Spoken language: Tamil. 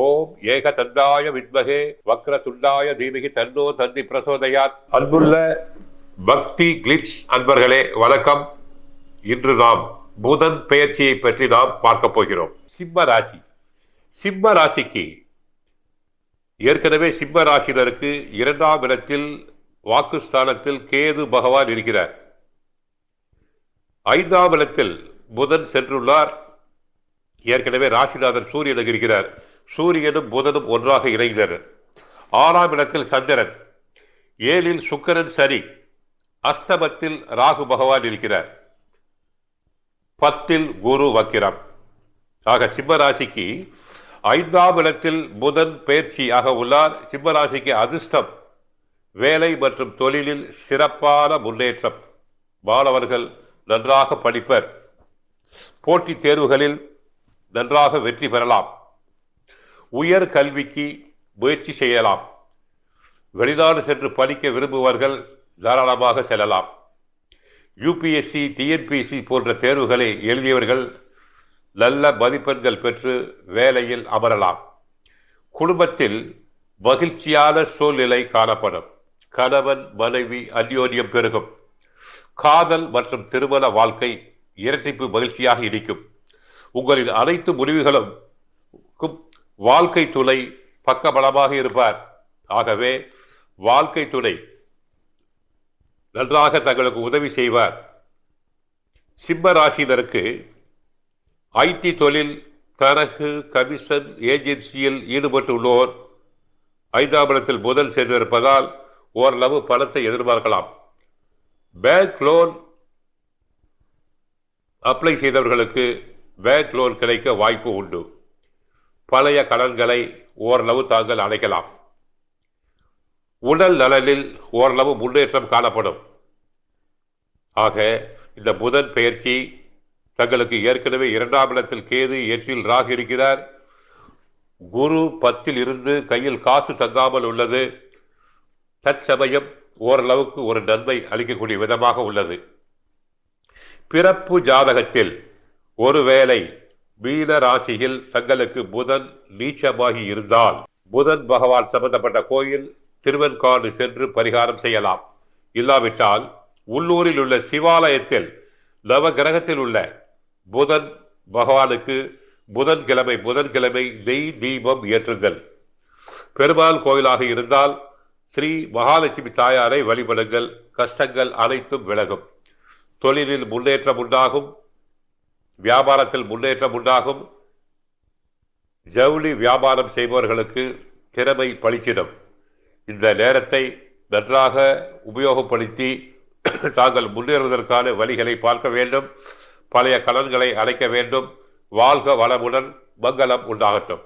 ஓம் ஏக தந்தாய வித்மகே வக்ர துண்டாய தீமிகி தன்னோ தந்தி பிரசோதயாத். அன்புள்ள பக்தி கிளிட்ஸ் அன்பர்களே வணக்கம். இன்று நாம் புதன் பெயர்ச்சியை பற்றி நாம் பார்க்க போகிறோம். சிம்ம ராசி. சிம்ம ராசிக்கு ஏற்கனவே சிம்ம ராசினருக்கு இரண்டாம் இடத்தில் வாக்குஸ்தானத்தில் கேது பகவான் இருக்கிறார். ஐந்தாம் இடத்தில் புதன் சென்றுள்ளார். ஏற்கனவே ராசிநாதன் சூரியனுக்கு இருக்கிறார். சூரியனும் புதனும் ஒன்றாக இணைந்தனர். ஆறாம் இடத்தில் சந்திரன் ஏழில் சுக்கரன் சரி அஸ்தமத்தில் ராகு பகவான் இருக்கிறார். பத்தில் குரு வக்கிரம். ஆக சிம்மராசிக்கு ஐந்தாம் இடத்தில் புதன் பயிற்சியாக உள்ளார். சிம்மராசிக்கு அதிர்ஷ்டம் வேலை மற்றும் தொழிலில் சிறப்பான முன்னேற்றம். மாணவர்கள் நன்றாக படிப்பர். போட்டித் தேர்வுகளில் நன்றாக வெற்றி பெறலாம். உயர் கல்விக்கு முயற்சி செய்யலாம். வெளிநாடு சென்று படிக்க விரும்புவர்கள் தாராளமாக செல்லலாம். யூபிஎஸ்சி டிஎன்பிஎஸ்சி போன்ற தேர்வுகளை எழுதியவர்கள் நல்ல மதிப்பெண்கள் பெற்று வேலையில் அமரலாம். குடும்பத்தில் மகிழ்ச்சியான சூழ்நிலை காணப்படும். கணவன் மனைவி அந்யோன்யம் பெருகும். காதல் மற்றும் திருமண வாழ்க்கை இரட்டிப்பு மகிழ்ச்சியாக இருக்கும். உங்களின் அனைத்து முடிவுகளும் வாழ்க்கை துளை பக்க பலமாக இருப்பார். ஆகவே வாழ்க்கை துணை நன்றாக தங்களுக்கு உதவி செய்வார். சிம்ம ராசினருக்கு ஐடி தொழில் தரகு கமிஷன் ஏஜென்சியில் ஈடுபட்டுள்ளோர் ஐந்தாம் இடத்தில் முதல் சென்றிருப்பதால் ஓரளவு பணத்தை எதிர்பார்க்கலாம். பேங்க் லோன் அப்ளை செய்தவர்களுக்கு பேங்க் லோன் கிடைக்க வாய்ப்பு உண்டு. பழைய கடன்களை ஓரளவு தாங்கள் அடைக்கலாம். உடல் நலனில் ஓரளவு முன்னேற்றம் காணப்படும். ஆக இந்த புதன் பெயர்ச்சி தங்களுக்கு ஏற்கனவே இரண்டாம் இடத்தில் கேது எட்டில் ராகு இருக்கிறார். குரு பத்தில் இருந்து கையில் காசு தங்காமல் உள்ளது. தற்சமயம் ஓரளவுக்கு ஒரு நன்மை அளிக்கக்கூடிய விதமாக உள்ளது. பிறப்பு ஜாதகத்தில் ஒருவேளை மீன ராசியில் தங்களுக்கு புதன் நீச்சமாகி இருந்தால் புதன் பகவான் சம்பந்தப்பட்ட கோயில் திருவெண்காடு சென்று பரிகாரம் செய்யலாம். இல்லாவிட்டால் உள்ளூரில் உள்ள சிவாலயத்தில் நவ கிரகத்தில் உள்ள புதன் பகவானுக்கு புதன்கிழமை புதன்கிழமை நெய் தீபம் ஏற்றுங்கள். பெருமாள் கோயிலாக இருந்தால் ஸ்ரீ மகாலட்சுமி தாயாரை வழிபடுங்கள். கஷ்டங்கள் அனைத்தும் விலகும். தொழிலில் முன்னேற்றம் உண்டாகும். வியாபாரத்தில் முன்னேற்றம் உண்டாகும். ஜவுளி வியாபாரம் செய்பவர்களுக்கு திறமை பளிச்சிடும். இந்த நேரத்தை நன்றாக உபயோகப்படுத்தி தாங்கள் முன்னேறுவதற்கான வழிகளை பார்க்க வேண்டும். பழைய கடன்களை அடைக்க வேண்டும். வாழ்க வளமுடன் மங்களம் உண்டாகட்டும்.